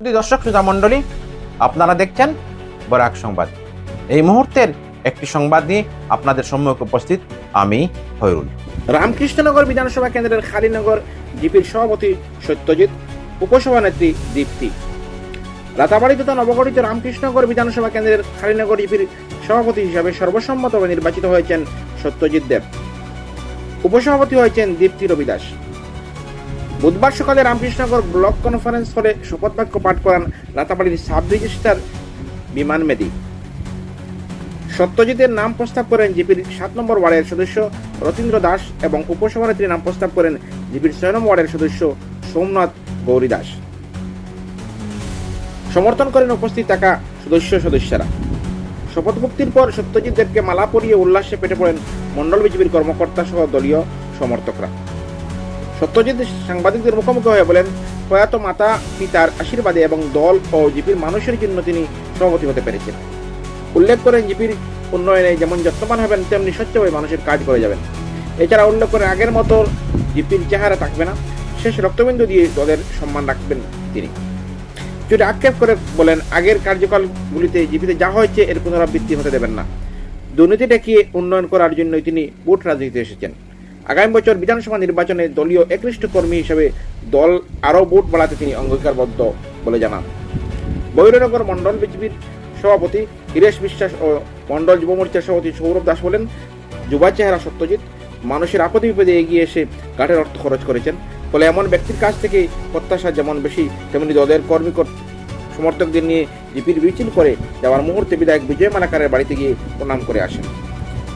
দর্শক শ্রোতা মণ্ডলী, আপনারা দেখছেন বরাক সংবাদ। এই মুহূর্তের একটি সংবাদ নিয়ে আপনাদের সম্মুখে উপস্থিত আমি হয়রুল রামকৃষ্ণনগর বিধানসভা কেন্দ্রের খালিনগর জিপির সভাপতি সত্যজিৎ উপসভানেত্রী দীপ্তি। রাতাবাড়ি তথা নবগঠিত রামকৃষ্ণনগর বিধানসভা কেন্দ্রের খালিনগর জিপির সভাপতি হিসাবে সর্বসম্মতভাবে নির্বাচিত হয়েছেন সত্যজিৎ দেব। উপসভাপতি হয়েছেন দীপ্তি রবিদাস। বুধবার সকালে রামকৃষ্ণনগর ব্লক কনফারেন্স হলে শপথ বাক্য পাঠ করান রাতাবাড়ির সাব রেজিস্ট্রার বিমান মেদি। সত্যজিতের নাম প্রস্তাব করেন জিপির সাত নম্বর ওয়ার্ডের সদস্য রতীন্দ্র দাস এবং উপসভানেত্রীর নাম প্রস্তাব করেন জিপির ছয় নম্বর ওয়ার্ডের সদস্য সোমনাথ গৌরী দাস সমর্থন করেন উপস্থিত থাকা সদস্য সদস্যরা। শপথমুক্তির পর সত্যজিৎ দেবকে মালা পরিয়ে উল্লাসে পেটে পড়েন মন্ডল বিজেপির কর্মকর্তা সহ দলীয় সমর্থকরা। সত্যজিৎ সাংবাদিকদের মুখোমুখি হয়ে বলেন, প্রয়াত মাতা, পিতার আশীর্বাদে এবং দল ও জিপির মানুষের জন্য তিনি সভাপতি হতে পেরেছেন। উল্লেখ করেন, জিপির উন্নয়নে যেমন যত্নবান হবেন, তেমনি স্বচ্ছভাবে মানুষের কাজ করে যাবেন। এছাড়া উল্লেখ করেন, আগের মতো জিপির চেহারা থাকবে না। শেষ রক্তবিন্দু দিয়ে দলের সম্মান রাখবেন তিনি। যদি আক্ষেপ করে বলেন, আগের কার্যকালগুলিতে জিপিতে যা হয়েছে, এর পুনরাবৃত্তি হতে দেবেন না। দুর্নীতি ঠেকিয়ে উন্নয়ন করার জন্যই তিনি ভোট রাজনীতিতে এসেছেন। আগামী বছর বিধানসভা নির্বাচনে দলীয় একনিষ্ঠ কর্মী হিসেবে দল আরও ভোট বাড়াতে তিনি অঙ্গীকারবদ্ধ বলে জানান। বৈরনগর মণ্ডল বিজেপির সভাপতি হীরেশ বিশ্বাস ও মণ্ডল যুব মোর্চার সভাপতি সৌরভ দাস বলেন, যুবা চেহারা সত্যজিৎ, মানুষের আপদে বিপদে এগিয়ে এসে ঘাটের অর্থ খরচ করেছেন। ফলে এমন ব্যক্তির কাছ থেকে প্রত্যাশা যেমন বেশি, তেমনি দলের কর্মী কর- সমর্থকদের নিয়ে জিপির মিছিল করে যাওয়ার মুহূর্তে বিধায়ক বিজয় মালাকারের বাড়িতে গিয়ে প্রণাম করে আসেন।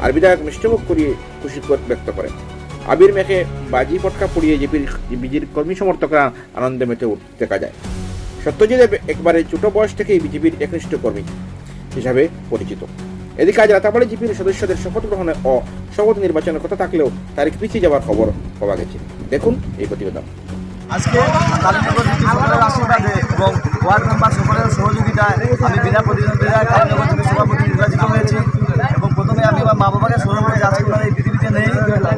আর বিধায়ক মিষ্টমুখ করিয়ে খুশি ব্যক্ত করেন। আবির মেখে বাজি পটকা পড়িয়ে জিপির বিজির কর্মী সমর্থকরা আনন্দে মেতে উঠতে দেখা যায়। সত্যজিৎ একবারে ছোট বয়স থেকেই বিজেপির একনিষ্ঠ কর্মী হিসাবে পরিচিত। এদিকে আজ রাতাবাড়ি জিপির সদস্যদের শপথ গ্রহণে ও শপথ নির্বাচনের কথা থাকলেও তারিখ পিছিয়ে যাওয়ার খবর পাওয়া গেছে। দেখুন এই প্রতিবেদন। আজকে কালীনগর সকলের আশীর্বাদে এবং ওয়ার্ড মেম্বার সকলের সহযোগিতায় আমি বিনা প্রতিদ্বন্দ্বিতায় কালীনগর জিপি সভাপতি নির্বাচিত হয়েছি এবং প্রথমে আমি আমার মা বাবাকে স্মরণ করি যে আজকে ওনারা এই পৃথিবীতে নেই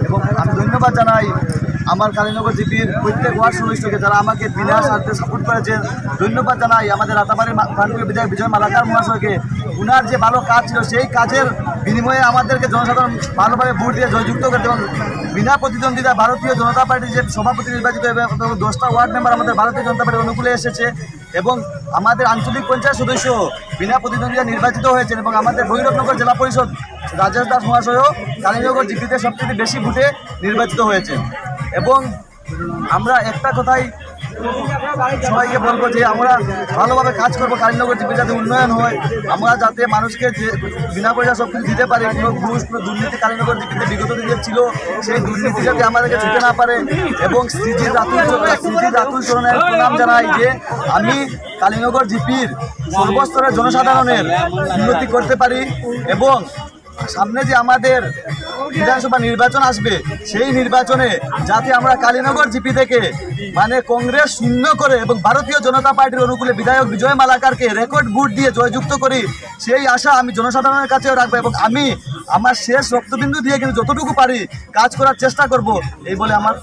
এবং আমি ধন্যবাদ জানাই আমার কালীনগর জিপির প্রত্যেক ওয়ার্ড সদস্যকে যারা আমাকে বিনা স্বার্থে সাপোর্ট করেছেন ধন্যবাদ জানাই, আমাদের রাতাবাড়ির প্রাণপ্রিয় বিধায়ক বিজয় মালাকার মহাশয়কে। উনার যে ভালো কাজ ছিল, সেই কাজের বিনিময়ে আমাদেরকে জনসাধারণ ভালোভাবে ভোট দিয়ে জয়যুক্ত করতে এবং বিনা প্রতিদ্বন্দ্বিতা ভারতীয় জনতা পার্টির যে সভাপতি নির্বাচিত এবং দশটা ওয়ার্ড মেম্বার আমাদের ভারতীয় জনতা পার্টির অনুকূলে এসেছে এবং আমাদের আঞ্চলিক পঞ্চায়েত সদস্য বিনা প্রতিদ্বন্দ্বিতা নির্বাচিত হয়েছেন এবং আমাদের ভৈরবনগর জেলা পরিষদ রাজেশ দাস মহাশয়ও কালীনগর জিপিতে সবচেয়ে বেশি ভোটে নির্বাচিত হয়েছেন। এবং আমরা একটা কথাই সবাইকে বলব যে আমরা ভালোভাবে কাজ করব, কালীনগর জিপি যাতে উন্নয়ন হয়, আমরা যাতে মানুষকে যে বিনা পয়সা সব কিছু দিতে পারি, কোনো ঘুষ, কোনো দুর্নীতি কালীনগর জিপিতে বিগত দিনে ছিল, সেই দুর্নীতি যাতে আমাদেরকে ছুটে না পারে এবং শ্রীজিৎ রাতুল শ্রীজিৎ রাতুল চরণের প্রণাম জানাই যে আমি কালীনগর জিপির সর্বস্তরের জনসাধারণের উন্নতি করতে পারি এবং সামনে যে আমাদের বিধানসভা নির্বাচন আসবে, সেই নির্বাচনে যাতে আমরা কালীনগর জিপি থেকে মানে কংগ্রেস শূন্য করে এবং ভারতীয় জনতা পার্টির অনুকূলে বিধায়ক বিজয় মালাকারকে রেকর্ড ভোট দিয়ে জয়যুক্ত করি, সেই আশা আমি জনসাধারণের কাছেও রাখব এবং আমি আমার শেষ রক্তবিন্দু দিয়ে কিন্তু যতটুকু পারি কাজ করার চেষ্টা করব, এই বলে আমার।